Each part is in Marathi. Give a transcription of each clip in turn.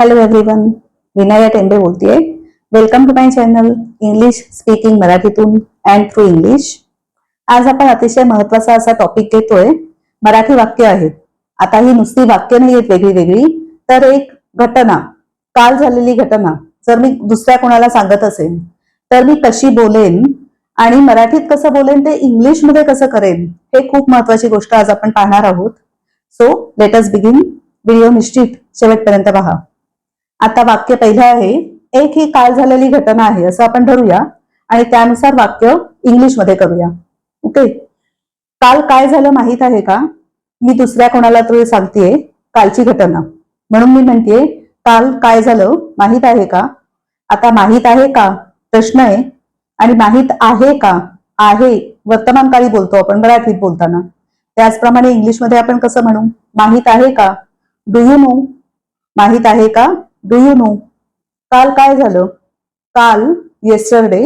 हॅलो एव्हरीवन विनया टेंबे बोलतेय. Welcome to my channel English speaking मराठीतून अँड थ्रू इंग्लिश आज आपण अतिशय महत्त्वाचा असा टॉपिक घेतोय. मराठी वाक्य आहेत आता ही नुसती वाक्य नाही आहेत वेगळी वेगळी. तर एक घटना काल झालेली घटना जर मी दुसऱ्या कोणाला सांगत असेल तर मी कशी बोलेन. आणि मराठीत कसं बोलेन ते इंग्लिशमध्ये कसं करेन हे खूप महत्वाची गोष्ट आज आपण पाहणार आहोत. सो लेटस बिगिन व्हिडिओ निश्चित. शेवटपर्यंत पहा. आता वाक्य पहिलं आहे एक ही काल झालेली घटना आहे असं आपण धरूया आणि त्यानुसार वाक्य इंग्लिशमध्ये करूया. ओके? काल काय झालं माहीत आहे का? मी दुसऱ्या कोणाला तरी सांगतेय कालची घटना. म्हणून मी म्हणतेय काल काय झालं माहीत आहे का? आता माहीत आहे का? प्रश्न आहे. आणि माहीत आहे का? आहे. वर्तमानकाळी बोलतो आपण मराठीत बोलताना. त्याचप्रमाणे इंग्लिशमध्ये आपण कसं म्हणू? माहीत आहे का? डू यू नो माहीत आहे का? डू यू नो काल काय झालं? काल येस्टरडे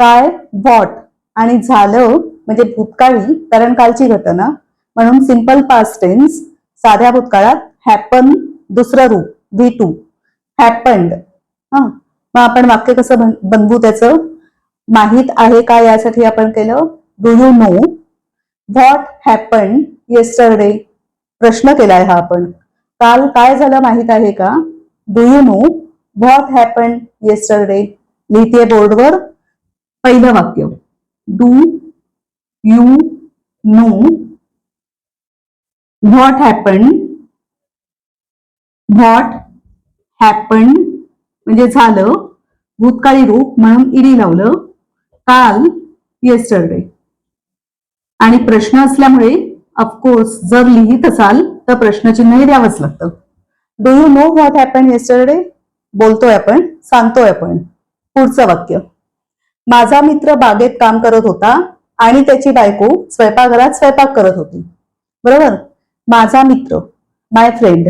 काय? व्हॉट आणि झालं म्हणजे भूतकाळी कारण कालची घटना. म्हणून सिंपल पास्ट टेन्स साध्या भूतकाळात हॅपन दुसरं रूप व्ही टू हॅपन्ड हा. मग आपण वाक्य कसं बन- बनवू त्याचं? माहीत आहे का यासाठी आपण केलं? Do you know what happen yesterday प्रश्न केलाय हा आपण. काल काय झालं माहीत आहे का? Do you know what happen yesterday लिहिते बोर्डवर पहिलं वाक्य. Do you know what happen what happen म्हणजे झालं भूतकाळी रूप म्हणून इडी लावलं काल येस्टरडे आणि प्रश्न असल्यामुळे ऑफकोर्स जर लिहित असाल तर प्रश्नचिन्हही द्यावंच लागतं. Do you know what happen yesterday बोलतोय आपण सांगतोय आपण. पुढचं वाक्य. माझा मित्र बागेत काम करत होता आणि त्याची बायको स्वयंपाकघरात स्वयंपाक करत होती. बरोबर? माझा मित्र माय फ्रेंड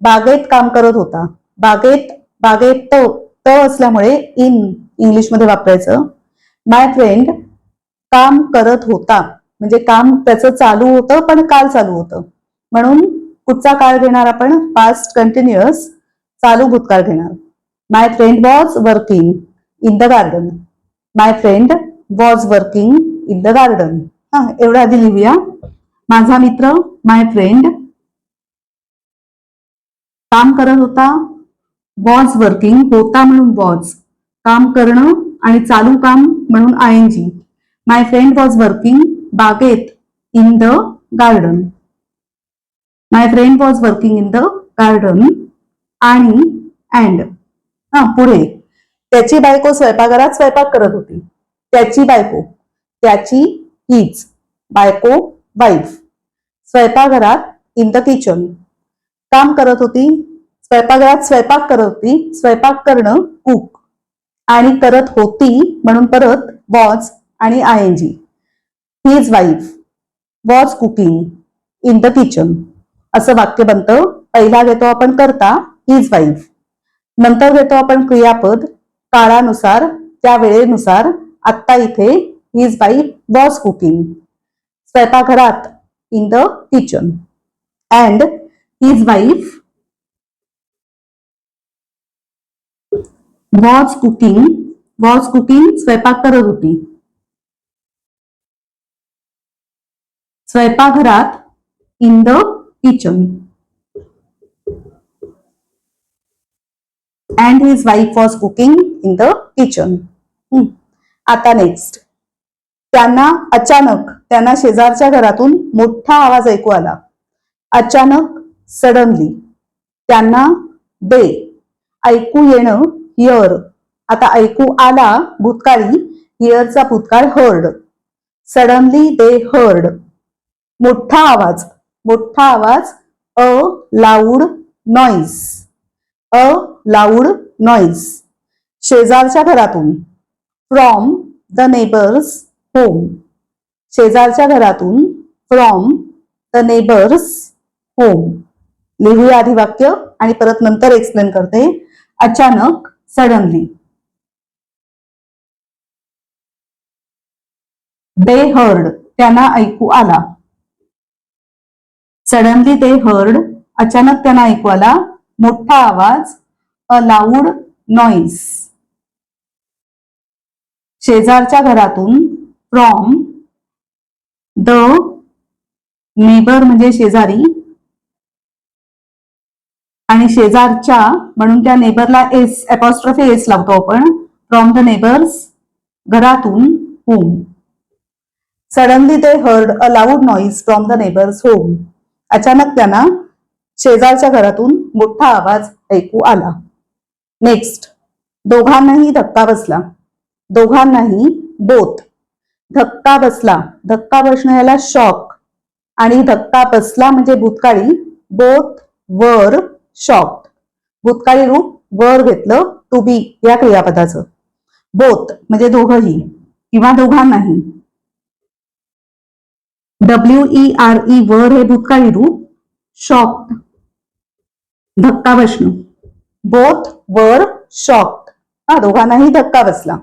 बागेत काम करत होता. बागेत बागेत तो त असल्यामुळे इन इंग्लिशमध्ये वापरायचं. माय फ्रेंड काम करत होता. म्हणजे काम त्याचं चालू होतं पण काल चालू होतं. म्हणून कुठचा काळ घेणार आपण? पास्ट कंटिन्युअस चालू भूतकाळ घेणार. My friend was working in the garden my friend was working in the garden हा एवढं आधी लिहूया. माझा मित्र माय फ्रेंड काम करत होता. वॉज वर्किंग होता म्हणून वॉज काम करणं आणि चालू काम म्हणून I N G my friend was working बागेत in the garden my friend was working in the garden आणि अँड हा पुढे. त्याची बायको स्वयंपाकघरात स्वयंपाक करत होती. त्याची बायको त्याची हीच बायको वाईफ स्वयंपाकघरात इन द किचन काम करत होती स्वयंपाकघरात स्वयंपाक करत होती स्वयंपाक करणं कुक आणि करत होती म्हणून परत वॉज आणि I N G his wife was cooking in the kitchen असं वाक्य बनतं. पहिला घेतो आपण करता हिज वाईफ नंतर घेतो आपण क्रियापद काळानुसार त्या वेळेनुसार आत्ता इथे हिज वाईफ वॉज कुकिंग स्वयंपाकघरात in the kitchen and his wife was cooking was cooking स्वयंपाक करत होती. स्वयंपाकघरात in the kitchen and his wife was cooking in the kitchen आता नेक्स्ट त्यांना अचानक त्यांना शेजारच्या घरातून मोठा आवाज ऐकू आला. अचानक सडनली त्यांना दे. ऐकू येणं हिअर आता ऐकू आला भूतकाळी हिअरचा भूतकाळ हर्ड सडनली दे हर्ड मोठा आवाज. मोठा आवाज a loud noise a loud noise. शेजारच्या घरातून फ्रॉम द नेबर्स होम. शेजारच्या घरातून फ्रॉम द नेबर्स होम. लिहूया आधी वाक्य आणि परत नंतर एक्सप्लेन करते. अचानक सडनली दे हर्ड त्यांना ऐकू आला. सडनली दे हर्ड अचानक त्यांना ऐकू आला मोठा आवाज अ लाऊड नॉईस. शेजारच्या घरातून फ्रॉम द नेबर म्हणजे शेजारी आणि शेजारच्या म्हणून त्या नेबरला एस अपॉस्ट्रफी एस लावतो आपण फ्रॉम द नेबर्स घरातून home. Suddenly they heard a loud noise from the neighbours home. अचानक त्यांना शेजारच्या घरातून मोठा आवाज ऐकू आला. नेक्स्ट दोघांनाही धक्का बसला. दोघांनाही बोथ धक्का बसला. धक्का बसणं याला शॉक आणि धक्का बसला म्हणजे भूतकाळी बोथ वर शॉक भूतकाळी रूप वर घेतलं टू बी या क्रियापदाचं. बोथ म्हणजे दोघंही किंवा दोघांनाही. डब्ल्यू ई आर ई वर हे भूतकाळी रूप शॉक्ड धक्का बसणं. बोथ वर शॉक्ड हा दोघांनाही धक्का बसला.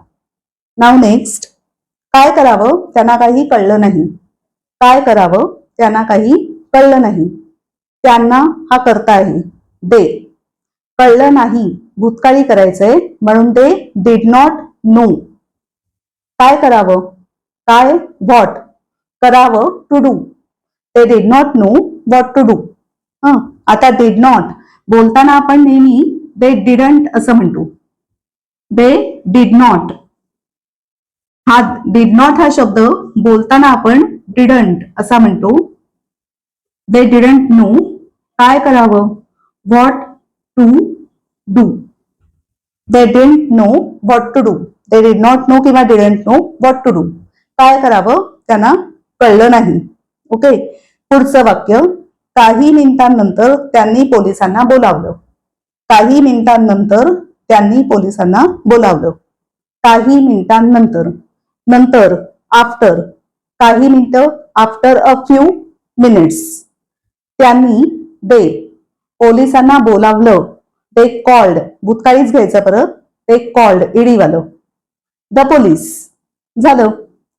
नाव नेक्स्ट काय करावं? त्यांना काही कळलं नाही. काय करावं? त्यांना काही कळलं नाही. त्यांना हा करता आहे. दे. कळलं नाही. भूतकाळी करायचंय म्हणून ते डिड नॉट नो काय करावं? काय? व्हॉट करावं टू डू ते did not know what to do आता डिड नॉट बोलताना आपण नेहमी दे डिडंट असं म्हणतो. दे डीड नॉट हा डिड नॉट हा शब्द बोलताना आपण डिडंट असा म्हणतो. दे डिडंट नो काय करावं? What to do they didn't know what to do they did not know किंवा didn't know what to do काय करावं? त्यांना कळलं नाही. ओके? पुढचं वाक्य काही मिनिटांनंतर त्यांनी पोलिसांना बोलावलं. काही मिनिटांनंतर त्यांनी पोलिसांना बोलावलं. काही मिनिटांनंतर नंतर आफ्टर काही मिनिटं आफ्टर अ फ्यू मिनिट्स त्यांनी दे पोलिसांना बोलावलं. ते कॉल्ड भूतकाळीच घ्यायचं परत. ते कॉल्ड इडीवालं द पोलीस झालं.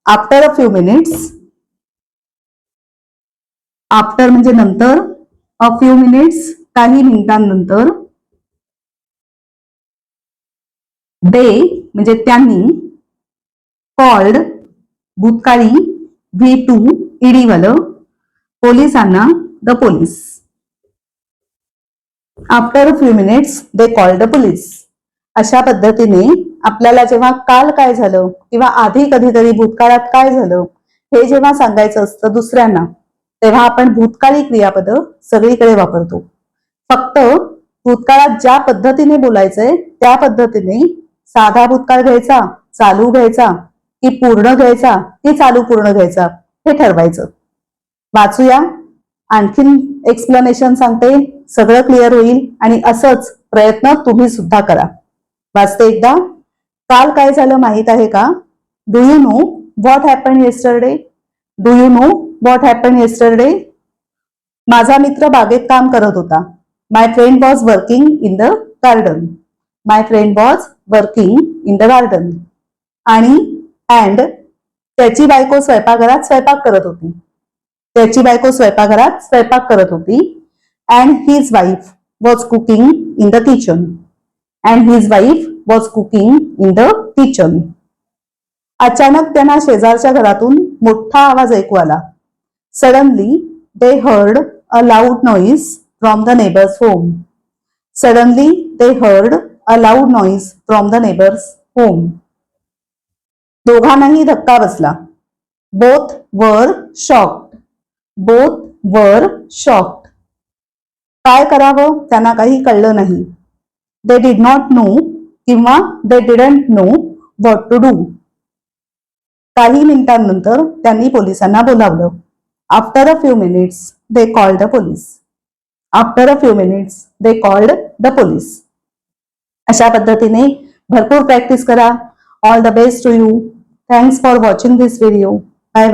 After a few minutes after म्हणजे नंतर अ फ्यू मिनिट्स काही मिनिटांनंतर दे म्हणजे त्यांनी कॉल्ड भूतकाळी व्ही टू ईडी वालं पोलिसांना the police after a few minutes they call the police अशा पद्धतीने आपल्याला जेव्हा काल काय झालं किंवा आधी कधीतरी भूतकाळात काय झालं हे जेव्हा सांगायचं असतं दुसऱ्यांना तेव्हा आपण भूतकाळी क्रियापद सगळीकडे वापरतो. फक्त भूतकाळात ज्या पद्धतीने बोलायचंय त्या पद्धतीने साधा भूतकाळ घ्यायचा चालू घ्यायचा की पूर्ण घ्यायचा की चालू पूर्ण घ्यायचा हे ठरवायचं. वाचूया. आणखीन एक्सप्लेनेशन सांगते. सगळं क्लिअर होईल आणि असंच प्रयत्न तुम्ही सुद्धा करा. वाचते एकदा. काल काय झालं माहीत आहे का? Do you know what happen yesterday do you know what happen yesterday माझा मित्र बागेत काम करत होता. My friend was working in the garden my friend was working in the garden आणि अँड त्याची बायको स्वयंपाकघरात स्वयंपाक करत होती. त्याची बायको स्वयंपाकघरात स्वयंपाक करत होती. And his wife was cooking in the kitchen and his wife was cooking in the kitchen अचानक त्यांना शेजारच्या घरातून मोठा आवाज ऐकू आला. Suddenly they heard a loud noise from the neighbours home suddenly they heard a loud noise from the neighbours home दोघांनाही धक्का बसला. Both were shocked both were shocked काय करावं? त्यांना काही कळलं नाही. दे डिड नॉट नो किंवा they didn't know what to do काही मिनिटांनंतर त्यांनी पोलिसांना बोलावलं. After a few minutes they called the police after a few minutes they called the police अशा पद्धतीने भरपूर प्रॅक्टिस करा. All the best to you thanks for watching this video bye bye